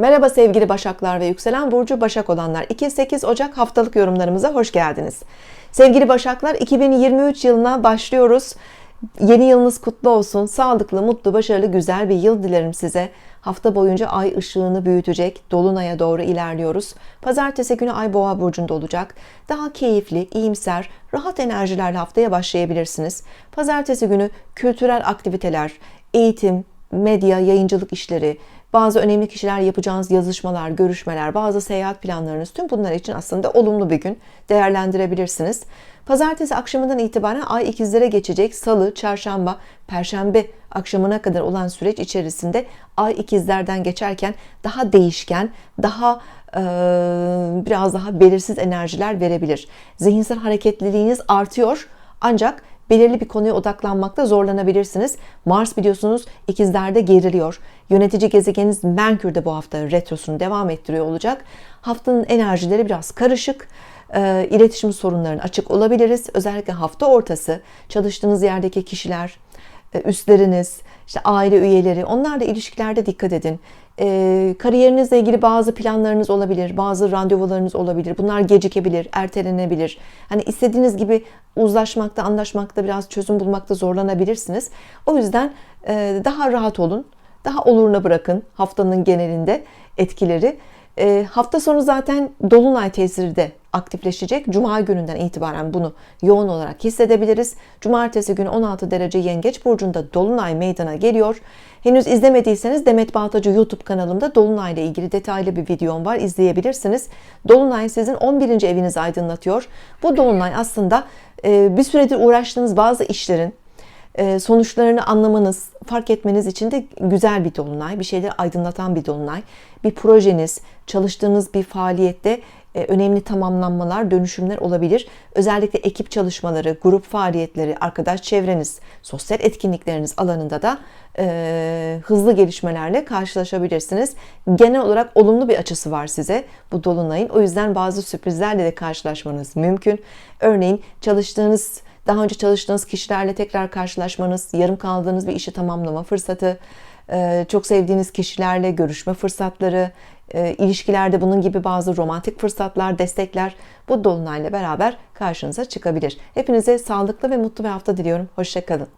Merhaba sevgili Başaklar ve yükselen burcu Başak olanlar. 2-8 Ocak haftalık yorumlarımıza hoş geldiniz. Sevgili Başaklar 2023 yılına başlıyoruz. Yeni yılınız kutlu olsun. Sağlıklı, mutlu, başarılı, güzel bir yıl dilerim size. Hafta boyunca ay ışığını büyütecek. Dolunay'a doğru ilerliyoruz. Pazartesi günü ay boğa burcunda olacak. Daha keyifli, iyimser, rahat enerjilerle haftaya başlayabilirsiniz. Pazartesi günü kültürel aktiviteler, eğitim, medya, yayıncılık işleri, bazı önemli kişiler yapacağınız yazışmalar, görüşmeler, bazı seyahat planlarınız tüm bunlar için aslında olumlu bir gün değerlendirebilirsiniz. Pazartesi akşamından itibaren ay ikizlere geçecek. Salı, çarşamba, perşembe akşamına kadar olan süreç içerisinde ay ikizlerden geçerken daha değişken, daha e, biraz daha belirsiz enerjiler verebilir. Zihinsel hareketliliğiniz artıyor ancak belirli bir konuya odaklanmakta zorlanabilirsiniz. Mars biliyorsunuz ikizlerde geriliyor. Yönetici gezegeniniz Merkür de bu hafta retrosunu devam ettiriyor olacak. Haftanın enerjileri biraz karışık. E, iletişim sorunlarına açık olabiliriz. Özellikle hafta ortası çalıştığınız yerdeki kişiler, e, üstleriniz, işte aile üyeleri, onlarla ilişkilerde dikkat edin. E, kariyerinizle ilgili bazı planlarınız olabilir, bazı randevularınız olabilir. Bunlar gecikebilir, ertelenebilir. Hani istediğiniz gibi uzlaşmakta, anlaşmakta, biraz çözüm bulmakta zorlanabilirsiniz. O yüzden e, daha rahat olun, daha oluruna bırakın haftanın genelinde etkileri. E, hafta sonu zaten dolunay tesiri de aktifleşecek. Cuma gününden itibaren bunu yoğun olarak hissedebiliriz. Cumartesi günü 16 derece Yengeç burcunda dolunay meydana geliyor. Henüz izlemediyseniz Demet Baltacı YouTube kanalımda dolunay ile ilgili detaylı bir videom var. izleyebilirsiniz. Dolunay sizin 11. evinizi aydınlatıyor. Bu dolunay aslında e, bir süredir uğraştığınız bazı işlerin e, sonuçlarını anlamanız, fark etmeniz için de güzel bir dolunay, bir şeyleri aydınlatan bir dolunay. Bir projeniz, çalıştığınız bir faaliyette önemli tamamlanmalar, dönüşümler olabilir. Özellikle ekip çalışmaları, grup faaliyetleri, arkadaş çevreniz, sosyal etkinlikleriniz alanında da e, hızlı gelişmelerle karşılaşabilirsiniz. Genel olarak olumlu bir açısı var size bu dolunayın. O yüzden bazı sürprizlerle de karşılaşmanız mümkün. Örneğin çalıştığınız daha önce çalıştığınız kişilerle tekrar karşılaşmanız, yarım kaldığınız bir işi tamamlama fırsatı, e, çok sevdiğiniz kişilerle görüşme fırsatları, e, ilişkilerde bunun gibi bazı romantik fırsatlar, destekler bu dolunayla beraber karşınıza çıkabilir. Hepinize sağlıklı ve mutlu bir hafta diliyorum. Hoşçakalın.